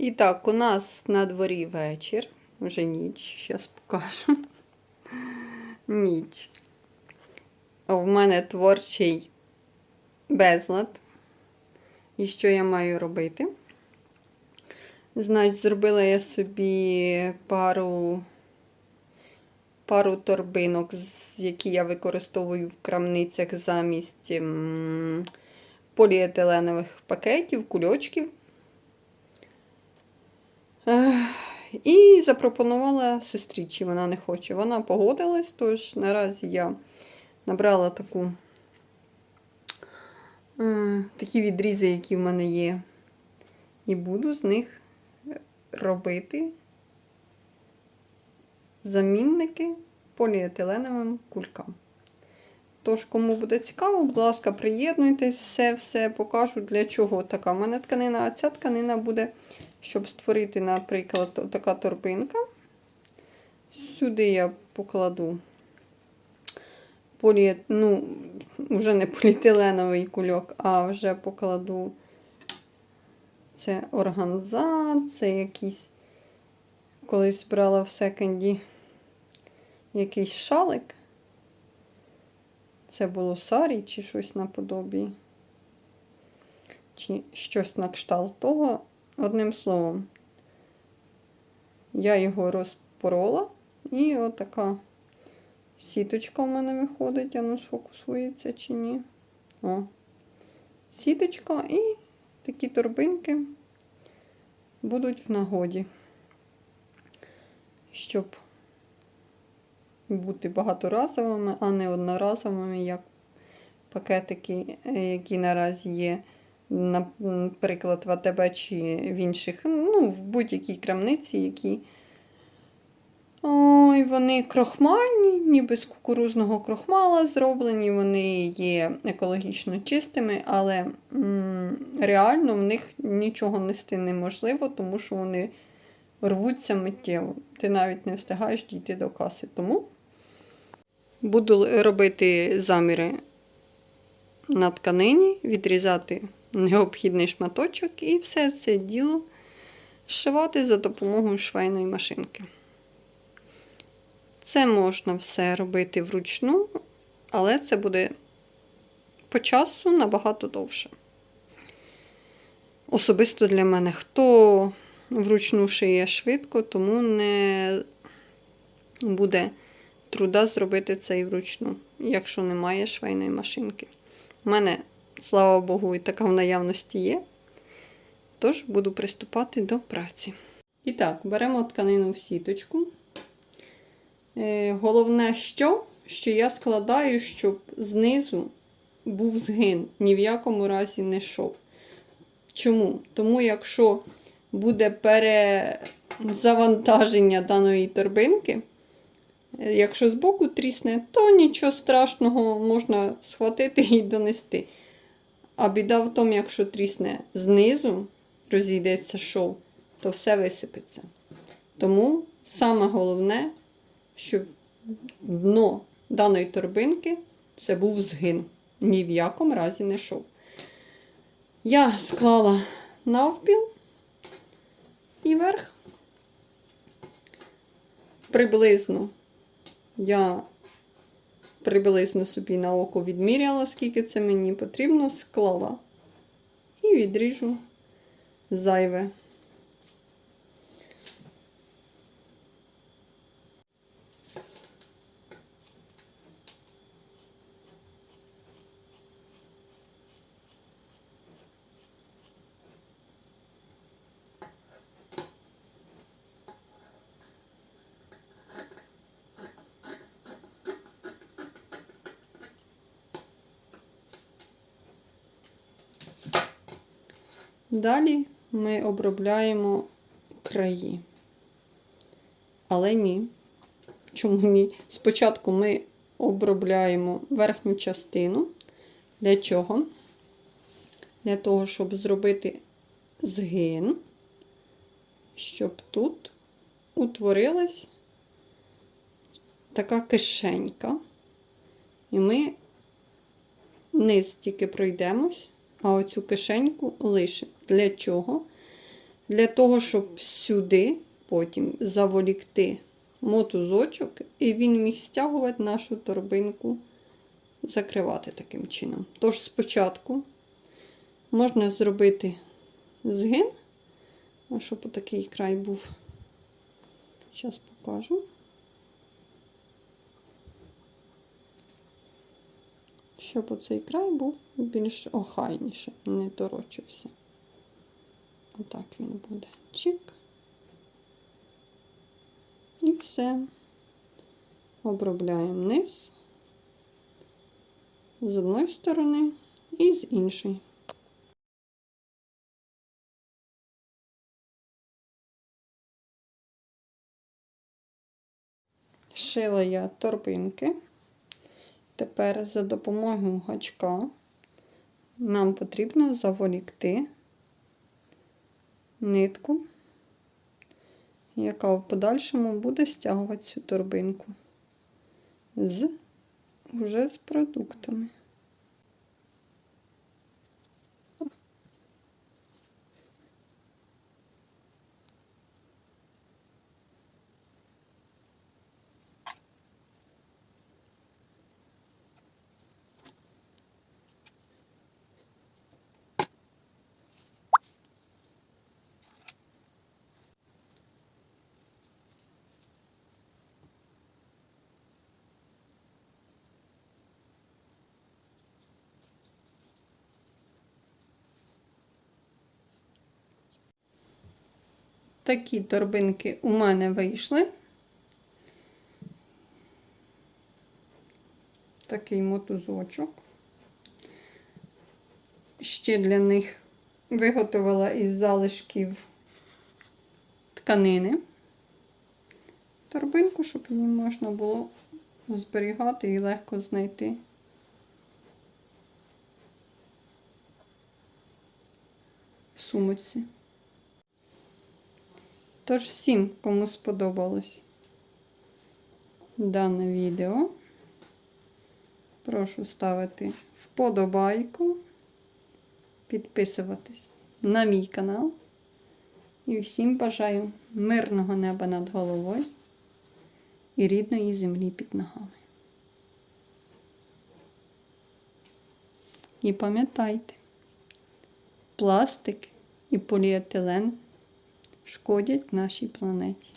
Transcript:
І так, у нас на дворі вечір, вже ніч, зараз покажу. Ніч. В мене творчий безлад. І що я маю робити? Значить, зробила я собі пару, пару торбинок, які я використовую в крамницях замість м, поліетиленових пакетів, кульочків. І запропонувала сестричі, вона не хоче. Вона погодилась, тож наразі я набрала таку, е, такі відрізи, які в мене є, і буду з них робити замінники поліетиленовим кулькам. Тож, кому буде цікаво, будь ласка, приєднуйтесь, все-все покажу, для чого така в мене тканина, а ця тканина буде щоб створити, наприклад, така торбинка. Сюди я покладу полі... ну, вже не поліетиленовий кульок, а вже покладу це органза, це якийсь колись брала в секонді якийсь шалик. Це було сарі чи щось наподобі, чи щось на кшталт того. Одним словом, я його розпорола, і отака сіточка в мене виходить, а ну сфокусується чи ні. О, сіточка і такі торбинки будуть в нагоді, щоб бути багаторазовими, а не одноразовими, як пакетики, е, які наразі є наприклад, в АТБ чи в інших, ну, в будь-якій крамниці, які. Ой, вони крохмальні, ніби з кукурузного крохмала зроблені, вони є екологічно чистими, але м, реально в них нічого нести неможливо, тому що вони рвуться миттєво. Ти навіть не встигаєш дійти до каси. Тому буду робити заміри на тканині, відрізати необхідний шматочок і все це діло зшивати за допомогою швейної машинки. Це можна все робити вручну, але це буде по часу набагато довше. Особисто для мене, хто вручну шиє швидко, тому не буде труда зробити це і вручну, якщо немає швейної машинки. У мене слава Богу, і така в наявності є. Тож буду приступати до праці. І так, беремо тканину в сіточку. Е, головне, що, що я складаю, щоб знизу був згин, ні в якому разі не шов. Чому? Тому, якщо буде перезавантаження даної торбинки, е, якщо збоку трісне, то нічого страшного можна схватити і донести. А біда в тому, якщо трісне знизу, розійдеться шов, то все висипеться. Тому саме головне, щоб дно даної торбинки це був згин. Ні в якому разі не шов. Я склала навпіл і верх. Приблизно я приблизно собі на око відміряла, скільки це мені потрібно, склала і відріжу зайве. Далі ми обробляємо краї. Але ні. Чому ні? Спочатку ми обробляємо верхню частину. Для чого? Для того, щоб зробити згин, щоб тут утворилась така кишенька. І ми низ тільки пройдемось, а оцю кишеньку лишимо. Для чого? Для того, щоб сюди потім заволікти мотузочок, і він міг стягувати нашу торбинку, закривати таким чином. Тож спочатку можна зробити згин, щоб отакий край був. Зараз покажу. Щоб оцей край був більш охайніше, не торочився. Отак він буде. Чик. І все. Обробляємо низ з одної сторони і з іншої. Шила я торбинки. Тепер за допомогою гачка нам потрібно заволікти нитку, яка в подальшому буде стягувати цю торбинку з уже з продуктами. Такі торбинки у мене вийшли. Такий мотузочок. Ще для них виготовила із залишків тканини торбинку, щоб її можна було зберігати і легко знайти. сумочці. Тож всім, кому сподобалось дане відео, прошу ставити вподобайку, підписуватись на мій канал. І всім бажаю мирного неба над головою і рідної землі під ногами. І пам'ятайте, пластик і поліетилен шкодять нашій планеті.